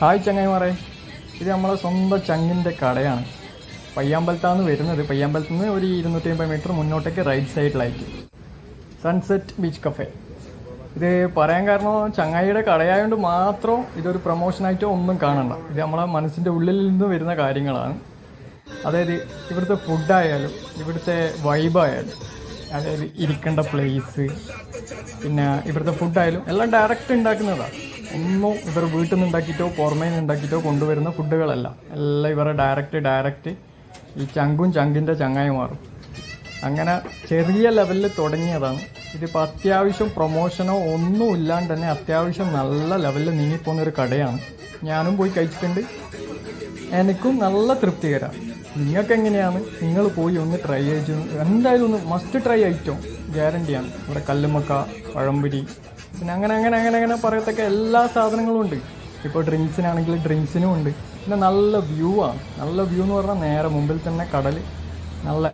Hi ചങ്ങായിമാറെ ഇത് നമ്മളെ സ്വന്തം ചങ്ങിന്റെ കടയാണ്. പയ്യാമ്പലത്താണ് വരുന്നത് പയ്യാമ്പലത്ത് നിന്ന് ഒരു ഇരുന്നൂറ്റി അമ്പത് മീറ്റർ മുന്നോട്ടേക്ക് റൈറ്റ് സൈഡിലായിട്ട് സൺസെറ്റ് ബീച്ച് കഫേ ഇത് പറയാൻ കാരണം ചങ്ങായിയുടെ കടയായതുകൊണ്ട് മാത്രം ഇതൊരു പ്രൊമോഷനായിട്ടോ ഒന്നും കാണണ്ട. ഇത് നമ്മളെ മനസ്സിന്റെ ഉള്ളിൽ നിന്ന് വരുന്ന കാര്യങ്ങളാണ്. അതായത് ഇവിടുത്തെ ഫുഡായാലും ഇവിടുത്തെ വൈബായാലും അതായത് ഇരിക്കേണ്ട പ്ലേസ് പിന്നെ ഇവിടുത്തെ ഫുഡായാലും എല്ലാം ഡയറക്റ്റ് ഉണ്ടാക്കുന്നതാണ് ഒന്നും ഇവർ വീട്ടിൽ നിന്ന് ഉണ്ടാക്കിയിട്ടോ പുറമേ നിന്ന് ഉണ്ടാക്കിയിട്ടോ കൊണ്ടുവരുന്ന ഫുഡുകളല്ല. എല്ലാം ഇവരെ ഡയറക്റ്റ് ഡയറക്റ്റ് ഈ ചങ്കും ചങ്കിന്റെ ചങ്ങായി മാറും. അങ്ങനെ ചെറിയ ലെവലിൽ തുടങ്ങിയതാണ്. ഇതിപ്പോൾ അത്യാവശ്യം പ്രൊമോഷനോ ഒന്നും ഇല്ലാണ്ട് തന്നെ അത്യാവശ്യം നല്ല ലെവലിൽ നീങ്ങിപ്പോകുന്ന ഒരു കടയാണ്. ഞാനും പോയി കഴിച്ചിട്ടുണ്ട്. എനിക്കും നല്ല തൃപ്തികരമാണ് നിങ്ങൾക്ക് എങ്ങനെയാണ്? നിങ്ങൾ പോയി ഒന്ന് ട്രൈ ചെയ്ത് എന്തായാലും ഒന്ന് മസ്റ്റ് ട്രൈ ആയിട്ടോ ഗ്യാരണ്ടിയാണ് ഇവിടെ കല്ലുമക്ക പഴംപൊരി പിന്നെ അങ്ങനെ അങ്ങനെ അങ്ങനെ അങ്ങനെ പറയത്തക്ക എല്ലാ സാധനങ്ങളും ഉണ്ട്. ഇപ്പോൾ ഡ്രിങ്ക്സിനാണെങ്കിൽ ഡ്രിങ്ക്സിനും ഉണ്ട്. പിന്നെ നല്ല വ്യൂ ആണ്. നല്ല വ്യൂ എന്ന് പറഞ്ഞാൽ നേരെ മുമ്പിൽ തന്നെ കടൽ നല്ല